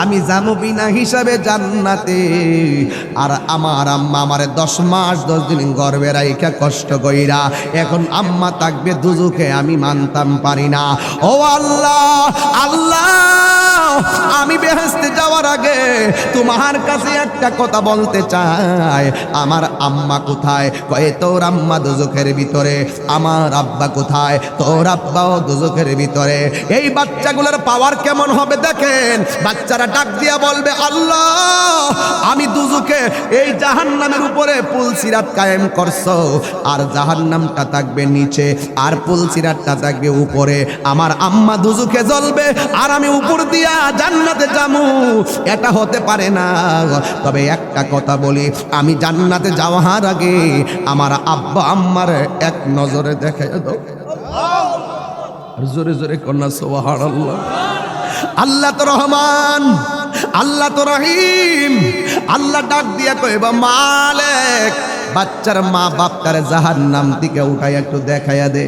আমি যাব বিনা হিসাবে জান্নাতে। আর আমার আম্মা আমারে দশ মাস, দশ দিন গর্বে রাইখা কষ্ট কইরা এখন আম্মা থাকবে দুজুকে আমি মানতাম পারি না। ও আল্লাহ আল্লাহ, আমি বেহেস্তে যাওয়ার আগে তোমার কাছে একটা কথা বলতে চাই। আমার আম্মা কোথায়? কয়ে, তোর আম্মা দুজকের ভিতরে। আমার আব্বা কোথায়? তোর আব্বাও দুজকের ভিতরে। এই বাচ্চাগুলোর পাওয়ার কেমন হবে দেখেন? বাচ্চারা ডাক দিয়া বলবে, আল্লাহ, আমি দুজুকে এই জাহান্নামের উপরে পুল সিরাত কায়েম করছ। আর জাহান্নামটা থাকবে নিচে, আর পুল সিরাতটা থাকবে উপরে। আমার আম্মা দুজুকে জ্বলবে, আর আমি উপর দিয়া জান্নাতে যামু। এটা হতে পারে না। তবে একটা কথা বলি, আমি জান্নাতে যাওয়ার আগে আমার আব্বা আম্মার এক নজরে দেখে দাও। জোরে জোরে কন্যা সোহার আল্লাহ আল্লাহ তো রহমান, আল্লাহ তো রহিম। আল্লাহ ডাক দিয়া কইবা, মালেক, বাচ্চার মা বাপ তার জাহার নাম দিকে উঠাই একটু দেখাইয়া দে।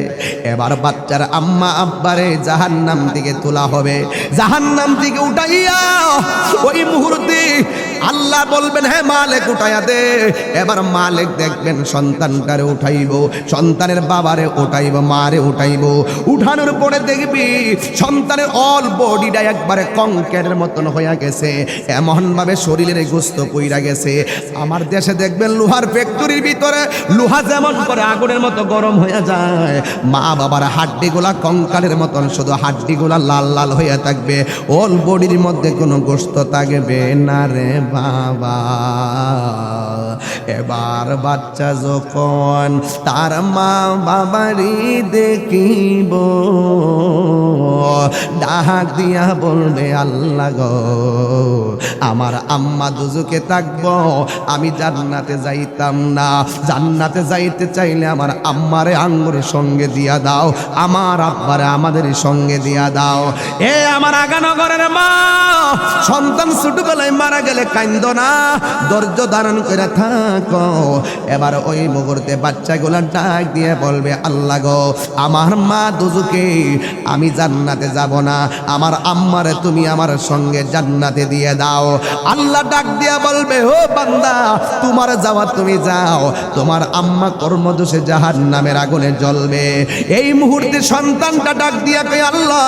এবার বাচ্চার আম্মা আব্বারে জাহার নাম দিকে তোলা হবে। জাহার নাম দিকে উঠাইয়া ওই মুহূর্তে আল্লাহ বলবেন হ্যাঁ মালিক, উঠাইয়া দে। এবার মালিক দেখবেন সন্তানটারে উঠাইব, সন্তানের বাবারে উঠাইব, মারে উঠাইব। উঠানোর পরে দেখবি সন্তানের অল বডিটা একবারে কঙ্কের মতন হইয়া গেছে এমন ভাবে শরীরের গোস্ত কইরা গেছে। আমার দেশে দেখবেন লোহার ফ্যাক্টরির ভিতরে লোহা যেমন করে আগুনের মতো গরম হয়ে যায়, মা বাবার হাড্ডিগুলা কঙ্কালের মতন, শুধু হাড্ডিগুলা লাল লাল হইয়া থাকবে। অল বডির মধ্যে কোনো গোস্ত থাকবে না রে বাবা। এবার বাচ্চা যখন তার মা বাবারই দেখিব, ডাক দিয়া বলবে, আল্লাহ গো, আমার আম্মা দুজুকে থাকব, আমি জান্নাতে যাইতাম না। জান্নাতে যাইতে চাইলে আমার আম্মারে আঙ্গুর সঙ্গে দিয়া দাও, আমার আব্বারে আমাদের সঙ্গে দিয়া দাও। এ আমার আগানগরের মা, সন্তান ছোটবেলায় মারা গেলে কান্দ না, ধৈর্য ধারণ করে থাকো। এবার ওই মুহূর্তে বাচ্চাগুলা ডাক দিয়ে বলবে, আল্লাহ গো, আমার মা দুজুকে, আমি জান্নাতে যাব না। আমার আম্মারে তুমি আমার সঙ্গে জান্নাতে দিয়ে দাও। আল্লাহ ডাক দিয়া বলবে, ও বান্দা, তোমার যাওয়া তুমি যাও। তোমার আম্মা কর্মদোষে জাহান নামের আগুনে জ্বলবে। এই মুহূর্তে সন্তানটা ডাক দিয়া কই আল্লাহ,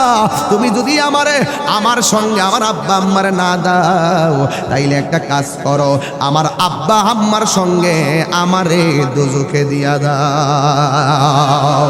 তুমি যদি আমারে, আমার সঙ্গে আমার আব্বা আম্মারে না দাও, তাইলে একটা কাজ করো। আমার আব্বা আম্মার সঙ্গে আমারে দুজুকে দিয়া দাও।